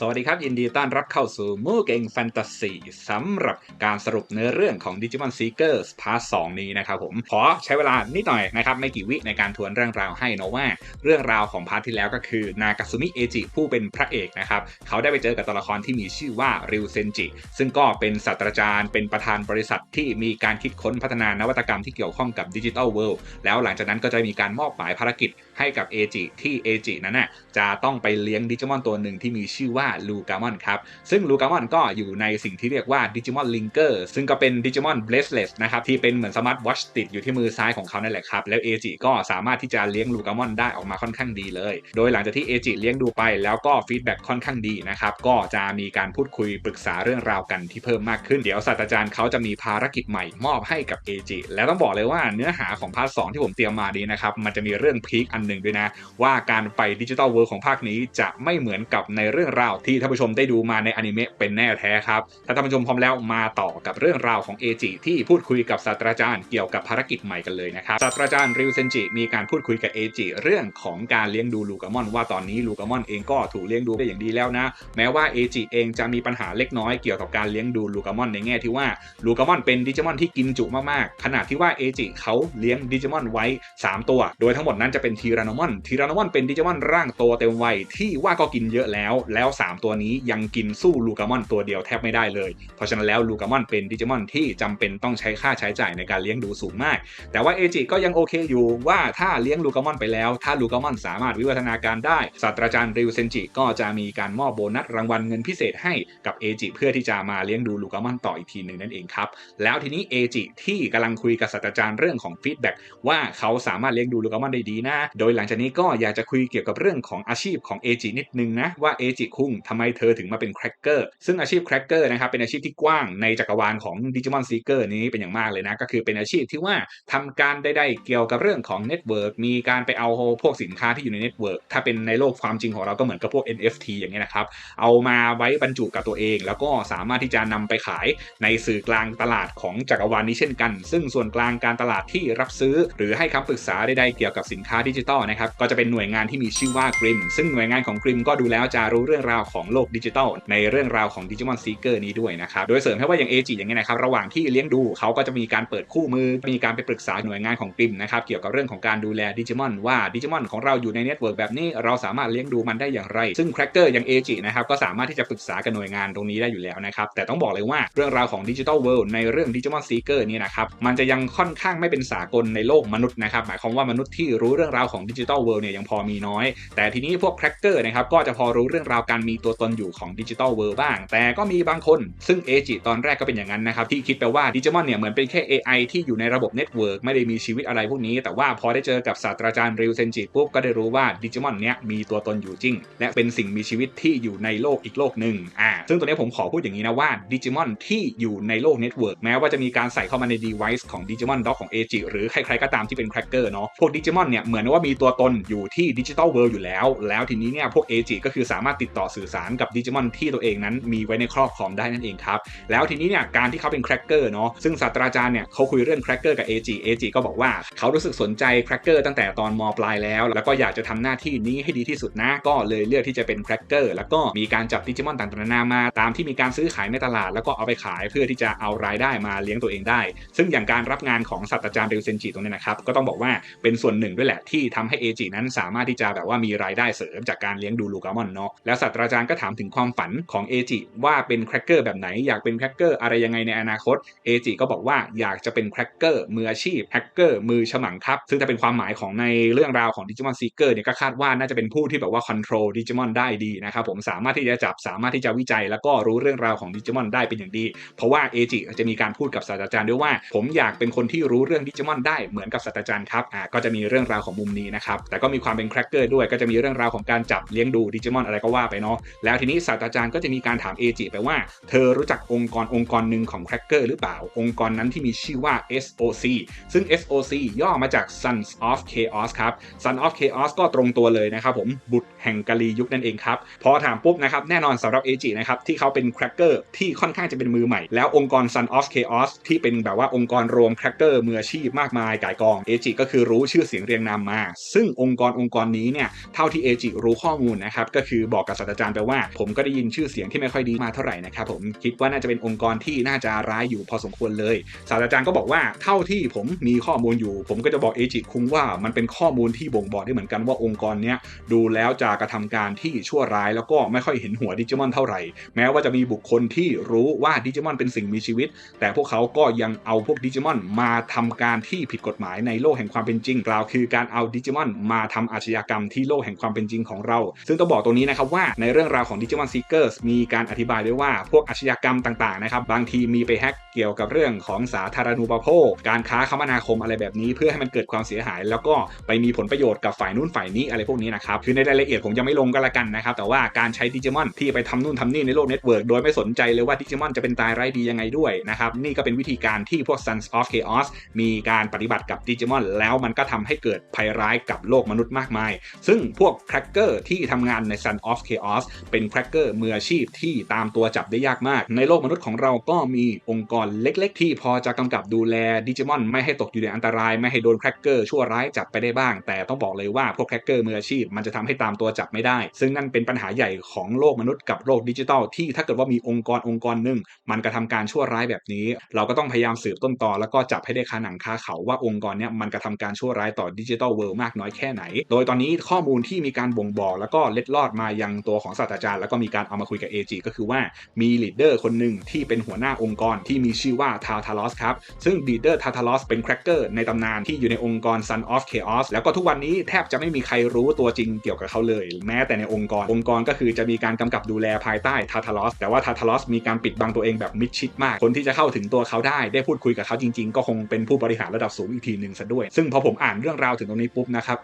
สวัสดีครับ ยินดีต้อนรับเข้าสู่มูเก่งแฟนตาซีสำหรับการสรุปเนื้อเรื่องของ Digimon Seekers พาร์ท2นี้นะครับผมขอใช้เวลานิดหน่อยนะครับ ไม่กี่วิในการทวนเรื่องราวให้นะว่า เรื่องราวของพาร์ทที่แล้วก็คือนากาซุมิเอจิผู้เป็นพระเอกนะครับ เขาได้ไปเจอกับตัวละครที่มีชื่อว่าริวเซนจิ ซึ่งก็เป็นศาสตราจารย์ เป็นประธานบริษัทที่มีการคิดค้นพัฒนานวัตกรรมที่เกี่ยวข้องกับดิจิทัลเวิลด์แล้วหลังจากนั้นก็จะมีการมอบหมายภารกิจให้กับเอจิที่เอจินั้นน่ะจะต้องไปเลี้ยงดิจิมอนตัวหนึ่งที่มีชื่อว่าลูกามอนครับ ซึ่งลูกามอนก็อยู่ในสิ่งที่เรียกว่าดิจิมอนลิงเกอร์ซึ่งก็เป็นดิจิมอนเบลสเลสนะครับที่เป็นเหมือนสมาร์ทวอชติดอยู่ที่มือซ้ายของเขานั่นแหละครับ แล้วเอจิก็สามารถที่จะเลี้ยงลูกามอนได้ออกมาค่อนข้างดีเลย โดยหลังจากที่เอจิเลี้ยงดูไปแล้วก็ฟีดแบ็กค่อนข้างดีนะครับก็จะมีการพูดคุยปรึกษาเรื่องราวกันที่เพิ่มมากขึ้นเดี๋ยวศาสตราจารย์เขาจะมีภารกิจใหม่มอบให้กับเอจิแล้วต้องบอกเลยว่าเนื้อหาของพาร์ทสที่ผมเตรียมมาดีนะครับมันจะมีเรื่องพีคอันหนึ่งด้วยนะว่าการไปดิจิทัลเวิร์ของภาคนี้จะไม่เหมือนกับในเรื่องราวที่ท่านผู้ชมได้ดูมาในอนิเมะเป็นแน่แท้ครับ ถ้าท่านผู้ชมพร้อมแล้วมาต่อกับเรื่องราวของเอจิที่พูดคุยกับศาสตราจารย์เกี่ยวกับภารกิจใหม่กันเลยนะครับศาสตราจารย์ริวเซนจิมีการพูดคุยกับเอจิเรื่องของการเลี้ยงดูลูกามอนว่าตอนนี้ลูกามอนเองก็ถูกเลี้ยงดูได้อย่างดีแล้วนะ แม้ว่าเอจิเองจะมีปัญหาเล็กน้อยเกี่ยวกับการเลี้ยงดูลูกามอนในแง่ที่ว่าลูกามอนเป็นดิจิมอนที่กินจุมากๆขนาดที่ว่าเอจิเขาเลี้ยงดิจิมอนไว้ 3 ตัว โดยทั้งหมดนั้นจะเป็นทีรานอมอนทีรานอมอนเป็นดิจิมอนร่างโตเต็มวัยที่ว่าก็กินเยอะแล้วแล้ว3ตัวนี้ยังกินสู้ลูกามอนตัวเดียวแทบไม่ได้เลย เพราะฉะนั้นแล้วลูกามอนเป็นดิจิมอนที่จำเป็นต้องใช้ค่าใช้จ่ายในการเลี้ยงดูสูงมาก แต่ว่าเอจิก็ยังโอเคอยู่ว่าถ้าเลี้ยงลูกามอนไปแล้ว ถ้าลูกามอนสามารถวิวัฒนาการได้ศาสตราจารย์ริวเซนจิก็จะมีการมอบโบนัสรางวัลเงินพิเศษให้กับเอจิเพื่อที่จะมาเลี้ยงดูลูกามอนต่ออีกทีหนึ่งนั่นเองครับแล้วทีนี้เอจิที่กำลังคุยกับศาสตราจารย์เรื่องของฟีดแบ็กว่าเขาสามารถเลี้ยงดูลูกามอนได้ดีนะ โดยหลังจากนี้ก็อยากจะคุยเกี่ยวกับเรื่องของอาชีพของเอจินิดนึงนะว่าเอจิคุงทำไมเธอถึงมาเป็นแครกเกอร์ซึ่งอาชีพแครกเกอร์นะครับเป็นอาชีพที่กว้างในจักรวาลของดิจิมอนซีเกอร์นี้เป็นอย่างมากเลยนะ ก็คือเป็นอาชีพที่ว่าทำการใดๆเกี่ยวกับเรื่องของเน็ตเวิร์กมีการไปเอาพวกสินค้าที่อยู่ในเน็ตเวิร์กถ้าเป็นในโลกความจริงของเราก็เหมือนกับพวก NFT อย่างเงี้ยนะครับ เอามาไว้บรรจุกับตัวเอง แล้วก็สามารถที่จะนำไปขายในสื่อกลางตลาดของจักรวาลนี้เช่นกัน ซึ่งส่วนกลางการตลาดที่รับซื้อ หรือให้คำปรึกษาใดๆเกี่ยวกับสินค้าดิจิทัลนะครับก็จะเป็นหน่วยงานที่มีชื่อว่ากริมซึ่งหน่วยงานของกริมก็ดูแล้วจะรู้เรื่องราวของโลกดิจิทัลในเรื่องราวของดิจิมอนซีเกอร์นี้ด้วยนะครับ โดยเสริมให้ว่าอย่างเอจิอย่างเงี้ยนะครับ ระหว่างที่เลี้ยงดูเขาก็จะมีการเปิดคู่มือ มีการไปปรึกษาหน่วยงานของกริมนะครับ เกี่ยวกับเรื่องของการดูแลดิจิมอนว่าดิจิมอนของเราอยู่ในเน็ตเวิร์กแบบนี้เราสามารถเลี้ยงดูมันได้อย่างไร ซึ่งแครกเกอร์อย่างเอจินะครับก็สามารถที่จะปรึกษากับหน่วยงานตรงนี้ได้อยู่แล้วนะครับแต่ต้องบอกเลยว่าเรื่องราวของดิจิทัลเวิลด์ในเรื่องดิจิมอนซีเกอร์นี่นะครับมันจะยังค่อนข้างไม่เป็นสากลในโลกมนุษย์นะครับหมายความว่ามนุษย์ที่รู้เรื่องราวของดิจิทัลเวิลด์เนี่ยยังพอมีน้อย แต่ทีนี้พวกแครกเกอร์นะครับก็จะพอรู้เรื่องราวการมีตัวตนอยู่ของดิจิทัลเวิลด์บ้าง แต่ก็มีบางคนซึ่งเอจิตอนแรกก็เป็นอย่างนั้นนะครับ ที่คิดไปว่าดิจิมอนเนี่ยเหมือนเป็นแค่ AI ที่อยู่ในระบบเน็ตเวิร์กไม่ได้มีชีวิตอะไรพวกนี้ แต่ว่าพอได้เจอกับศาสตราจารย์ริวเซนจิปุ๊บก็ได้รู้ว่าดิจิมอนเนี้ยมีตัวตนอยู่จริง และเป็นสิ่งมีชีวิตที่อยู่ในโลกอีกโลกหนึ่งอ่าซึ่งตัวนี้ผมขอพูดอย่างนี้นะว่าดิจิมอนที่อยู่ในโลกเน็ตเวิร์กแม้ว่าจะมีการใส่เข้ามาใน device ของดิจิมอนด็อกของเอจิหรือใครๆก็ตามที่เป็นแครกเกอร์เนาะพวกดิจิมอนเนี่ยเหมือนว่ามีตัวตนอยู่ที่ดิจิทัลเวิลด์อยู่แล้ว แล้วทีนี้เนี่ยพวกเอจิก็คือสามารถติดต่อสื่อสารกับดิจิมอนที่ตัวเองนั้นมีไว้ในครอบครองได้นั่นเองครับ แล้วทีนี้เนี่ยการที่เขาเป็นแครกเกอร์เนาะซึ่งศาสตราจารย์เนี่ยเขาคุยเรื่องแครกเกอร์กับเอจิเอจิก็บอกว่าเขารู้สึกสนใจแครกเกอร์ตั้งแต่ตอนมปลายแล้ว แล้วก็อยากจะทำหน้าที่นี้ให้ดีที่สุดนะ ก็เลยเลือกที่จะเป็นแครกเกอร์แล้วก็มีการจับดิจิมอนต่างๆนานามา ตามที่มีการซื้อขายในตลาด แล้วก็เอาไปขายเพื่อที่จะเอารายได้มาเลี้ยงตัวเองได้ ซึ่งอย่างการรับงานของศาสตราจารย์ริวเซนจิตรงนี้นะครับก็ต้องบอกว่าเป็นส่วนหนึ่งด้วยแหละที่ทำให้เอจินั้นสามารถที่จะแบบว่ามีรายได้เสริมจากการเลี้ยงดูลูกามอนเนาะแล้วศาสตราจารย์ก็ถามถึงความฝันของเอจิว่าเป็นแครกเกอร์แบบไหนอยากเป็นแครกเกอร์อะไรยังไงในอนาคตเอจิก็บอกว่าอยากจะเป็นแครกเกอร์มืออาชีพแฮกเกอร์มือฉมังครับ ซึ่งถ้าเป็นความหมายของในเรื่องราวของดิจิมอนซีเกอร์เนี่ยก็คาดว่าน่าจะเป็นผู้ที่แบบว่าคอนโทรลดิจิมอนได้ดีนะครับผมสามารถที่จะจับสามารถที่จะวิจัย แล้วก็รู้เรื่องราวของดิจิมอนได้เป็นอย่างดี เพราะว่าเอจิจะมีการพูดกับศาสตราจารย์ด้วยว่า ผมอยากเป็นคนที่รู้เรื่องดิจิมอนได้เหมือนกับศาสตราจารย์ครับอ่าก็จะมีเรื่องราวของมุมนี้นะครับแต่ก็มีความเป็นแครกเกอร์ด้วยก็จะมีเรื่องราวของการจับเลี้ยงดูดิจิมอนอะไรก็ว่าไปเนาะแล้วทีนี้ศาสตราจารย์ก็จะมีการถามเอจิไปว่า เธอรู้จักองค์กรองค์กรหนึ่งของแครกเกอร์หรือเปล่า องค์กรนั้นที่มีชื่อว่า SOC ซึ่ง SOC ย่อมาจาก Sons of Chaos ครับ Sons of Chaos ก็ตรงตัวเลยนะครับผมบุตรแห่งกาลียุคนั่นเองครับ พอถามปุ๊บนะครับแน่นอนสำหรับเอจินะครับที่เขาเป็นแครกเกอร์ที่ค่อนข้างจะเป็นมือใหม่ แล้วองค์กร Sons of Chaos ที่เป็นแบบว่าองค์กรรวมแครกเกอร์มืออาชีพมากมายก่ายกองเอจิก็คือรู้ชื่อเสียงเรียงนามมา ซึ่งองค์กรองค์กรนี้เนี่ยเท่าที่เอจิรู้ข้อมูลนะครับก็คือบอกกับศาสตราจารย์ารย์ไปว่า ผมก็ได้ยินชื่อเสียงที่ไม่ค่อยดีมาเท่าไหร่นะครับผมคิดว่าน่าจะเป็นองค์กรที่น่าจะร้ายอยู่พอสมควรเลย ศาสตราจารย์ก็บอกว่าเท่าที่ผมมีข้อมูลอยู่ ผมก็จะบอกเอจิคุงว่ามันเป็นข้อมูลที่บ่งบอกได้เหมือนกันว่าองค์กรเนี้ยดูแล้วจะกระทำการที่ชั่วร้ายแล้วก็ไม่ค่อยเห็นหัวดิจิมอนเท่าไหร่ แม้ว่าจะมีบุคคลที่รู้ว่าดิจิมอนเป็นสิ่งมีชีวิต แต่พวกเขาก็ยังเอาพวกดิจิมอนมาทำการที่ผิดกฎหมายในโลกแห่งความเป็นจริงกล่าวคือการเอาดิจิมอนมาทำอาชญากรรมที่โลกแห่งความเป็นจริงของเรา ซึ่งต้องบอกตรงนี้นะครับว่าในเรื่องราวของดิจิมอนซีเกอร์มีการอธิบายด้วยว่าพวกอาชญากรรมต่างๆนะครับบางทีมีไปแฮกเกี่ยวกับเรื่องของสาธารณูปโภค การค้าคมนาคมอะไรแบบนี้ เพื่อให้มันเกิดความเสียหาย แล้วก็ไปมีผลประโยชน์กับฝ่ายนู้นฝ่ายนี้อะไรพวกนี้นะครับคือในรายละเอียดผมยังไม่ลงก็แล้วกันนะครับแต่ว่าการใช้ดิจิมอนที่ไปทำนู่นทำนี่ในโลกเน็ตเวิร์กโดยไม่สนใจเลยว่าดิจิมอนจะเป็นตายร้ายดียังไงด้วยนะครับนี่ก็เป็นวิธีการที่พวก Sons of Chaos มีการปฏิบัติกับดิจิมอนแล้วมันก็ทำให้เกิดภัยร้ายกับโลกมนุษย์มากมาย ซึ่งพวกแครกเกอร์ที่ทำงานใน Sun of Chaos เป็นแครกเกอร์มืออาชีพที่ตามตัวจับได้ยากมาก ในโลกมนุษย์ของเราก็มีองค์กรเล็ก ๆ ที่พอจะกำกับดูแลดิจิมอนไม่ให้ตกอยู่ในอันตราย ไม่ให้โดนแครกเกอร์ชั่วร้ายจับไปได้บ้าง แต่ต้องบอกเลยว่าพวกแครกเกอร์มืออาชีพมันจะทำให้ตามตัวจับไม่ได้ ซึ่งนั่นเป็นปัญหาใหญ่ของโลกมนุษย์กับโลกดิจิทัลที่ถ้าเกิดว่ามีองค์กรองค์กรหนึ่งมันกระทำการชั่วร้ายแบบนี้ เราก็ต้องพยายามสืบต้นตอแล้วก็จับให้ได้คาหนังคาเขาว่าองค์กรเนี้ยมันกระทำการชั่วร้ายต่อดิจิทัลเวิลด์มากน้อยแค่ไหน โดยตอนนี้ข้อมูลที่มีการบ่งบอกแล้วก็เล็ดลอดมายังตัวของศาสตราจารย์แล้วก็มีการเอามาคุยกับ AG ก็คือว่ามีลีดเดอร์คนหนึ่งที่เป็นหัวหน้าองค์กรที่มีชื่อว่าทาทาลอสครับ ซึ่งลีดเดอร์ทาทาลอสเป็นแครกเกอร์ในตำนานที่อยู่ในองค์กร Sun of Chaos แล้วก็ทุกวันนี้แทบจะไม่มีใครรู้ตัวจริงเกี่ยวกับเขาเลย แม้แต่ในองค์กรองค์กรก็คือจะมีการกำกับดูแลภายใต้ทาทาลอสแต่ว่าทาทาลอสมีการปิดบังตัวเองแบบมิดชิดมาก คนที่จะเข้าถึงตัวเขาได้ ได้พูดคุยกับเขาจริง ๆ ก็คงเป็นผู้บริหารระดับสูงอีกทีหนึ่งซะด้วย ซึ่งพอผมอ่านเรื่องราวถึงตรงนี้ปุ๊บนะครับ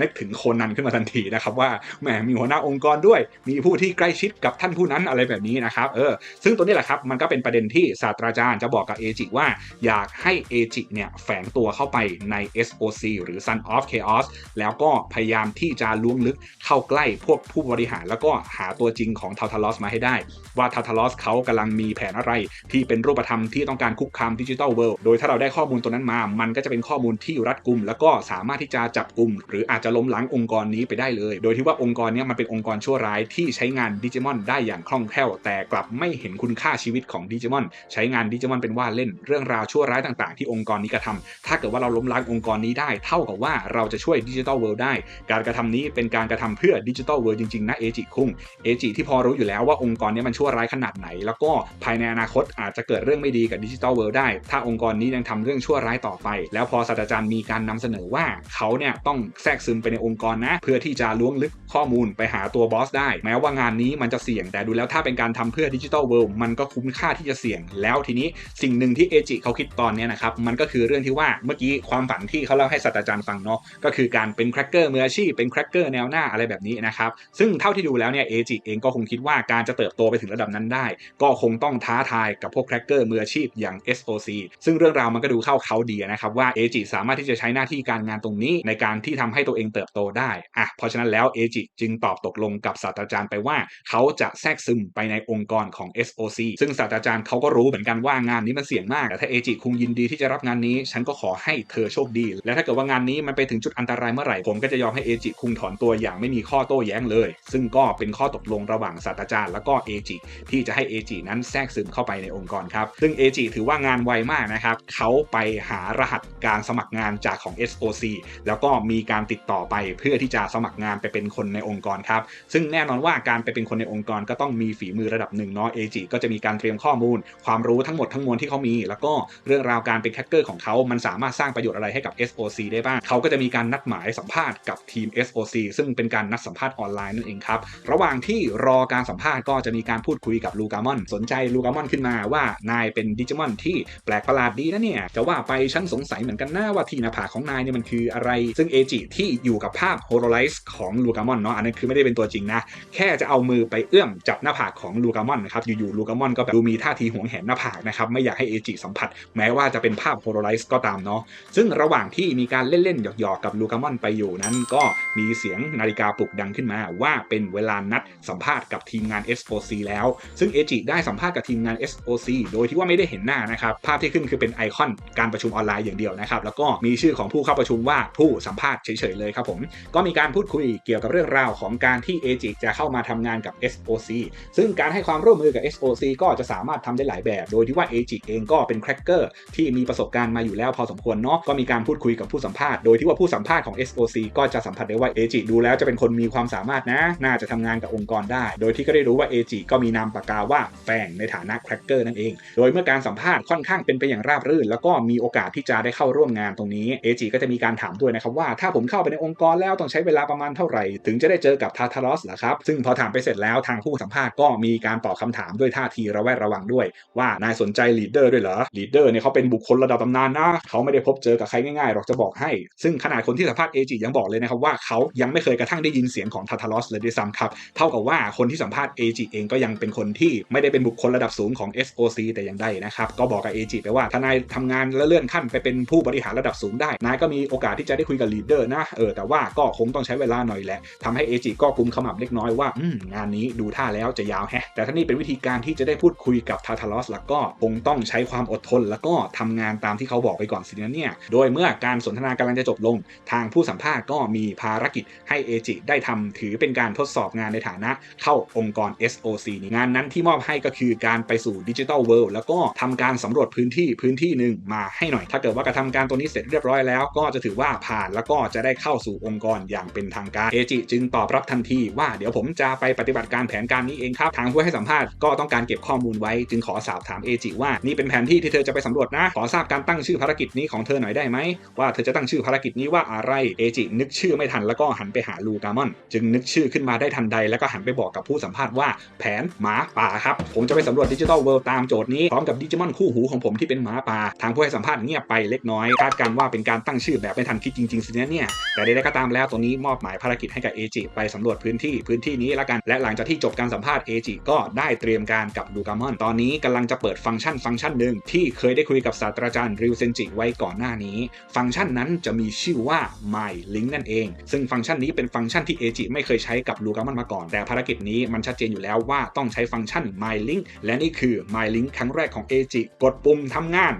นึกถึงโคนันขึ้นมาทันทีนะครับว่าแหมมีหัวหน้าองค์กรด้วยมีผู้ที่ใกล้ชิดกับท่านผู้นั้นอะไรแบบนี้นะครับเออซึ่งตัวนี้แหละครับมันก็เป็นประเด็นที่ศาสตราจารย์จะบอกกับเอจิว่าอยากให้เอจิเนี่ยแฝงตัวเข้าไปใน SOC หรือ Sun of Chaos แล้วก็พยายามที่จะล้วงลึกเข้าใกล้พวกผู้บริหาร แล้วก็หาตัวจริงของทาทาลอสมาให้ได้ ว่าทาทาลอสเขากำลังมีแผนอะไรที่เป็นรูปธรรมที่ต้องการคุกคามดิจิทัลเวิลด์โดยถ้าเราได้ข้อมูลตัวนั้นมา มันก็จะเป็นข้อมูลที่รัดกุม แล้วก็สามารถที่จะจับกลุ่ม หรืออาจจะล้มล้างองค์กรนี้ไปได้เลย โดยที่ว่าองค์กรนี้มันเป็นองค์กรชั่วร้ายที่ใช้งานดิจิมอนได้อย่างคล่องแคล่ว แต่กลับไม่เห็นคุณค่าชีวิตของดิจิมอนใช้งานดิจิมอนเป็นว่าเล่นเรื่องราวชั่วร้ายต่างๆ ที่องค์กรนี้กระทำถ้าเกิดว่าเราล้มล้างองค์กรนี้ได้ เท่ากับว่าเราจะช่วยดิจิทัลเวิลด์ได้ การกระทำนี้เป็นการกระทำเพื่อดิจิทัลเวิลด์จริงๆนะเอจิคุงเอจิที่พอรู้อยู่แล้วว่าองค์กรนี้มันชั่วร้ายขนาดไหน แล้วก็ภายในอนาคตอาจจะเกิดเรื่องไม่ดีกับดิจิทัลเวิลด์ได้ ถ้าองค์กรนี้ยังทำเรื่องชั่วร้ายต่อไป แล้วพอศาสตราจารย์มีการนำเสนอว่าเขาเนี่ยต้องแทรกซึมไปในองค์กรนะ เพื่อที่จะล้วงลึกข้อมูลไปหาตัวบอสได้แม้ว่างานนี้มันจะเสี่ยง แต่ดูแล้วถ้าเป็นการทำเพื่อดิจิทัลเวิลด์มันก็คุ้มค่าที่จะเสี่ยง แล้วทีนี้สิ่งหนึ่งที่เอจิเขาคิดตอนนี้นะครับมันก็คือเรื่องที่ว่าเมื่อกี้ความฝันที่เขาเล่าให้ศาสตราจารย์ฟังเนาะก็คือการเป็นแครกเกอร์มืออาชีพเป็นแครกเกอร์แนวหน้าอะไรแบบนี้นะครับซึ่งเท่าที่ดูแล้วเนี่ยเอจิเองก็คงคิดว่าการจะเติบโตไปถึงระดับนั้นได้ ก็คงต้องท้าทายกับพวกแครกเกอร์มืออาชีพอย่าง SOC ซึ่งเรื่องราวมันก็ดูเข้าเขาดีนะครับว่าเอจิสามารถที่จะใช้หน้าที่การงานตรงนี้ ในการที่ทำให้ตัวเองเติบโตได้อะเพราะฉะนั้นแล้วเอจิจึงตอบตกลงกับศาสตราจารย์ไปว่าเขาจะแทรกซึมไปในองค์กรของ SOC ซึ่งศาสตราจารย์เขาก็รู้เหมือนกันว่างานนี้มันเสี่ยงมากแต่ถ้าเอจิคงยินดีที่จะรับงานนี้ ฉันก็ขอให้เธอโชคดี และถ้าเกิดว่างานนี้มันไปถึงจุดอันตรายเมื่อไหร่ผมก็จะยอมให้เอจิคุงถอนตัวอย่างไม่มีข้อโต้แย้งเลย ซึ่งก็เป็นข้อตกลงระหว่างศาสตราจารย์แล้วก็เอจิที่จะให้เอจินั้นแทรกซึมเข้าไปในองค์กรครับซึ่งเอจิถือว่างานไวมากนะครับเขาไปหารหัสการสมัครงานจากของ SOC แล้วก็มีการติดต่อไปเพื่อที่จะสมัครงานไปเป็นคนในองค์กรครับซึ่งแน่นอนว่าการไปเป็นคนในองค์กรก็ต้องมีฝีมือระดับหนึ่งเนาะเอจิก็จะมีการเตรียมข้อมูล ความรู้ทั้งหมดทั้งมวลที่เขามี แล้วก็เรื่องราวการเป็นแคคเกอร์ของเขามันสามารถสร้างประโยชน์อะไรให้กับ SOC ได้บ้างเขาก็จะมีการนัดหมายสัมภาษณ์กับทีม SOC ซึ่งเป็นการนัดสัมภาษณ์ออนไลน์นั่นเองครับระหว่างที่รอการสัมภาษณ์ก็จะมีการพูดคุยกับลูกามอนสนใจลูกามอนขึ้นมาว่านายเป็นดิจิมอนที่แปลกประหลาดดีนะเนี่ยจะว่าไปฉันสงสัยเหมือนกันนะว่าที่หน้าผากของนายเนี่ยมันคืออะไร ซึ่งเอจิที่อยู่กับภาพโฮโลไลซ์ของลูกามอนเนาะอันนั้นคือไม่ได้เป็นตัวจริงนะแค่จะเอามือไปเอื้อมจับหน้าผากของลูกามอนนะครับอยู่ๆลูกามอนก็แบบดูมีท่าทีหวงแหนหน้าผากนะครับไม่อยากให้เอจิสัมผัส แม้ว่าจะเป็นภาพโฮโลไลซ์ก็ตามเนาะซึ่งระหว่างที่มีการเล่นๆหยอกๆกับลูกามอนไปอยู่นั้น ก็มีเสียงนาฬิกาปลุกดังขึ้นมา ว่าเป็นเวลานัดสัมภาษณ์กับทีมงาน SOC แล้ว ซึ่งเอจิได้สัมภาษณ์กับทีมงาน SOC โดยที่ว่าไม่ได้เห็นหน้านะครับภาพที่ขึ้นคือเป็นไอคอนการประชุมออนไลน์อย่างเดียวนะครับแล้วก็มีชื่อของผู้เข้าประชุมว่าผู้สัมภาษณ์เฉยๆเลยครับผมก็มีการพูดคุยเกี่ยวกับเรื่องราวของการที่เอจิจะจะเข้ามาทำงานกับ SOC ซึ่งการให้ความร่วมมือกับ SOC ก็จะสามารถทำได้หลายแบบ โดยที่ว่าเอจิเองก็เป็นแครกเกอร์ที่มีประสบการณ์มาอยู่แล้วพอสมควรเนาะก็มีการพูดคุยกับผู้สัมภาษณ์โดยที่ว่าผู้สัมภาษณ์ของ SOC ก็จะสัมผัสได้ว่าเอจิดูแล้วจะเป็นคนมีความสามารถนะ น่าจะทำงานกับองค์กรได้ โดยที่ก็ได้รู้ว่าเอจิก็มีนามปากกาว่าแฟงในฐานะแครกเกอร์นั่นเอง โดยเมื่อการสัมภาษณ์ค่อนข้างเป็นไปอย่างราบรื่น แล้วก็มีโอกาสที่จะได้เข้าร่วมงานตรงนี้เอจิก็จะมีการถามด้วยนะครับว่าถ้าผมเข้าไปในองค์กรแล้วต้องใช้เวลาประมาณเท่าไหร่ ถึงจะได้เจอกับทาทารอสล่ะครับซึ่งพอถามไปเสร็จแล้วทางผู้สัมภาษณ์ก็มีการตอบคาถามด้วยท่าทีระแวดระวังด้วย ว่านายสนใจลีดเดอร์ด้วยเหรอลีดเดอร์เนี่ยเขาเป็นบุคคลระดับตำนานนะเขาไม่ได้พบเจอกับใครง่ายๆหรอกจะบอกให้ ซึ่งขนาดคนที่สัมภาษณ์เอจิยังบอกเลยนะครับว่าเขายังไม่เคยกระทั่งได้ยินเสียงของทาทารอสเลยด้วยซ้ำครับเท่ากับว่าคนที่สัมภาษณ์เอจิเองก็ยังเป็นคนที่ไม่ได้เป็นบุคคลระดับสูงของ SOC แต่อย่างใดนะครับก็บอกกับเอจิไปว่าถ้านายทำงานและเลื่อนขั้นไปเป็นผู้บริหารระดับสูงได้นายก็มีโอกาสที่จะได้คุยกับลีดเดอร์นะเออแต่ว่าก็คงต้องใช้เวลาหน่อยแหละทำให้เอจิก็กุมขมับเล็กน้อยว่า อืม งานนี้ดูท่าแล้วจะยาวแฮะ แต่ถ้านี่เป็นวิธีการที่จะได้พูดคุยกับทาทารอสแล้วก็คงต้องใช้ความอดทน แล้วก็ทำงานตามที่เขาบอกไปก่อนสินะเนี่ย โดยเมื่อการสนทนากำลังจะจบลง ทางผู้สัมภาษณ์ก็มีภารกิจให้เอจิได้ทำถือเป็นการทดสอบงานในฐานะ เข้าองค์กร SOC นี้งานนั้นที่มอบให้ก็คือการไปสู่ดิจิทัลเวิลด์แล้วก็ทำการสำรวจพื้นที่พื้นที่หนึ่งมาให้หน่อย ถ้าเกิดว่ากระทำการตัวนี้เสร็จเรียบร้อยแล้ว ก็จะถือว่าผ่านแล้วก็จะได้เข้าสู่องค์กรอย่างเป็นทางการเอจิจึงตอบรับทันทีว่าเดี๋ยวผมจะไปปฏิบัติการแผนการนี้เองครับ ทางผู้ให้สัมภาษณ์ก็ต้องการเก็บข้อมูลไว้ จึงขอสอบถามเอจิว่านี่เป็นแผนที่ที่เธอจะไปสำรวจนะ ขอทราบการตั้งชื่อภารกิจนี้ของเธอหน่อยได้ไหมว่าเธอจะตั้งชื่อภารกิจนี้ว่าอะไรเอจินึกชื่อไม่ทันแล้วก็หันไปหาลูกามอน จึงนึกชื่อขึ้นมาได้ทันใด แล้วก็หันไปบอกกับผู้สัมภาษณ์ว่าแผนหมาป่าครับผมจะไปสำรวจดิจิทัลเวิลด์ตามโจทย์นี้พร้อมกับดิจิมอนคู่หูของผมที่เป็นหมาป่าทางผู้ให้สัมภาษณ์เงียบไปเล็กน้อยคาดการณ์ว่าเป็นการตั้งชื่อแบบไม่ทันคิดจริงๆสินะเนี่ยแต่ใดๆก็ตามแล้วตรงนี้มอบหมายภารกิจให้กับเอจิไปสำรวจพื้นที่พื้นที่นี้ล้วกัน และหลังจากที่จบการสัมภาษณ์เอจิก็ได้เตรียมการกับลูกามอนตอนนี้กำลังจะเปิดฟังก์ชันฟังก์ชันหนึ่งที่เคยได้คุยกับศาสตราจารย์ริวเซนจิไว้ก่อนหน้านี้ ฟังก์ชันนั้นจะมีชื่อว่า My Link นั่นเอง ซึ่งฟังก์ชันนี้เป็นฟังก์ชันที่เอจิไม่เคยใช้กับลูกามอนมาก่อน แต่ภารกิจนี้มันชัดเจนอยู่แล้วว่าต้องใช้ฟังก์ชัน My Link และนี่คือ My Link ครั้งแรกของเอจิกดปุ่มทำงาน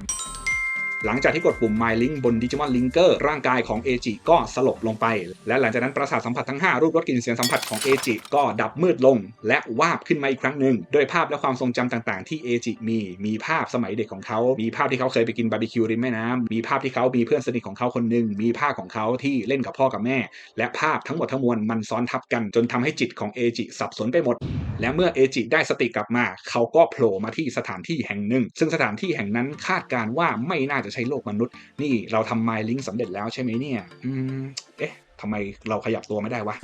หลังจากที่กดปุ่ม My Link บน Digimon Linker ร่างกายของเอจิก็สลบลงไป และหลังจากนั้นประสาทสัมผัสทั้ง 5 รูปรสกลิ่นเสียงสัมผัสของเอจิก็ดับมืดลง และวาบขึ้นมาอีกครั้งหนึ่งด้วยภาพและความทรงจำต่างๆ ที่เอจิมี มีภาพสมัยเด็กของเขา มีภาพที่เขาเคยไปกินบาร์บีคิวริมแม่น้ำมีภาพที่เขามีเพื่อนสนิทของเขาคนหนึ่งมีภาพของเขาที่เล่นกับพ่อกับแม่ และภาพทั้งหมดทั้งมวลมันซ้อนทับกัน จนทำให้จิตของเอจิสับสนไปหมด และเมื่อเอจิได้สติกลับมา เขาก็โผล่มาที่สถานที่แห่งหนึ่ง ซึ่งสถานที่แห่งนั้นคาดการว่าไม่น่าจะใช่โลกมนุษย์ นี่เราทำ My Link สำเร็จแล้วใช่ไหมเนี่ย อืม เอ๊ะทำไมเราขยับตัวไม่ได้วะ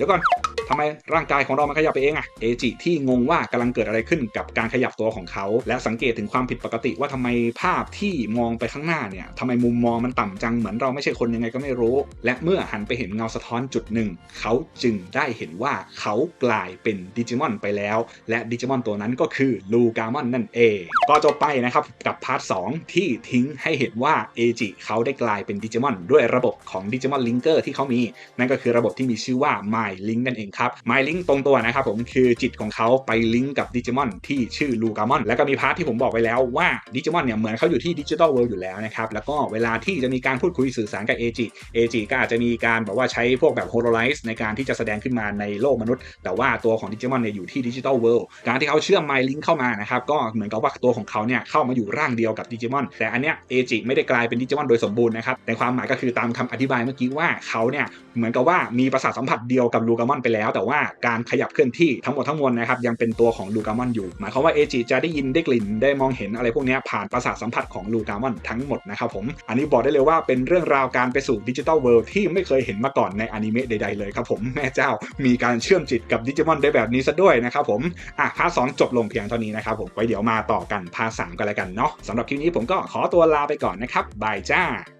ดี๋ยวก่อนทำไมร่างกายของเรามันขยับไปเองอะเอจิที่งงว่ากำลังเกิดอะไรขึ้นกับการขยับตัวของเขา และสังเกตถึงความผิดปกติว่าทำไมภาพที่มองไปข้างหน้าเนี่ยทำไมมุมมองมันต่ำจังเหมือนเราไม่ใช่คนยังไงก็ไม่รู้ และเมื่อหันไปเห็นเงาสะท้อนจุดหนึ่ง เขาจึงได้เห็นว่าเขากลายเป็นดิจิมอนไปแล้ว และดิจิมอนตัวนั้นก็คือลูกามอนนั่นเองก็จบไปนะครับกับพาร์ท2ที่ทิ้งให้เห็นว่าเอจิเขาได้กลายเป็นดิจิมอนด้วยระบบของดิจิมอนลิงเกอร์ที่เขามีนั่นก็คือระบบที่มีชื่อว่า My Link นั่นเองครับ My Link ตรงตัวนะครับผมคือจิตของเขาไปลิงก์กับดิจิมอนที่ชื่อลูกามอนแล้วก็มีพาร์ทที่ผมบอกไปแล้วว่าดิจิมอนเนี่ยเหมือนเขาอยู่ที่ดิจิ t a ลเวิลด์อยู่แล้วนะครับแล้วก็เวลาที่จะมีการพูดคุยสื่อสารกับเอจิเอจิก็อาจจะมีการแบบว่าใช้พวกแบบโฮโลไลซ์ในการที่จะแสดงขึ้นมาในโลกมนุษย์ แต่ว่าตัวของดิจิมอนเนี่ยอยู่ที่ดิจิ t a ลเวิลด์การที่เขาเชื่อม My Link เข้ามานะครับก็เหมือนกับว่าตัวของเขาเนี่ยเข้ามาอยู่ร่างเดียวกับดิจิมอนแต่อันเนี้ยเอจิไม่ได้กลายเป็นดิจิมอนโดยสมบูรณ์นะครับในความหมายก็คือตามคำอธิบายเมื่อกี้ว่าเขาเนี่ยเหมือนกับว่ามีประสาทสัมผัสเดียวกับลูกามอนไปแล้ว แต่ว่าการขยับเคลื่อนที่ทั้งหมดทั้งมวลนะครับยังเป็นตัวของลูกามอนอยู่ หมายความว่าเอจิจะได้ยินได้กลิ่นได้มองเห็นอะไรพวกนี้ผ่านประสาทสัมผัสของลูกามอนทั้งหมดนะครับผมอันนี้บอกได้เลยว่าเป็นเรื่องราวการไปสู่ดิจิทัลเวิลด์ที่ไม่เคยเห็นมาก่อนในอนิเมะใดๆเลยครับผมแม่เจ้ามีการเชื่อมจิตกับดิจิมอนได้แบบนี้ซะด้วยนะครับผมอะพาร์ทสองจบลงเพียงเท่านี้นะครับผมไว้เดี๋ยวมาต่อกันพาร์ทสามกันแล้วกันเนาะสำหรับคลิปนี้ผมก็ขอตัวลาไปก่อนนะครับบายจ้า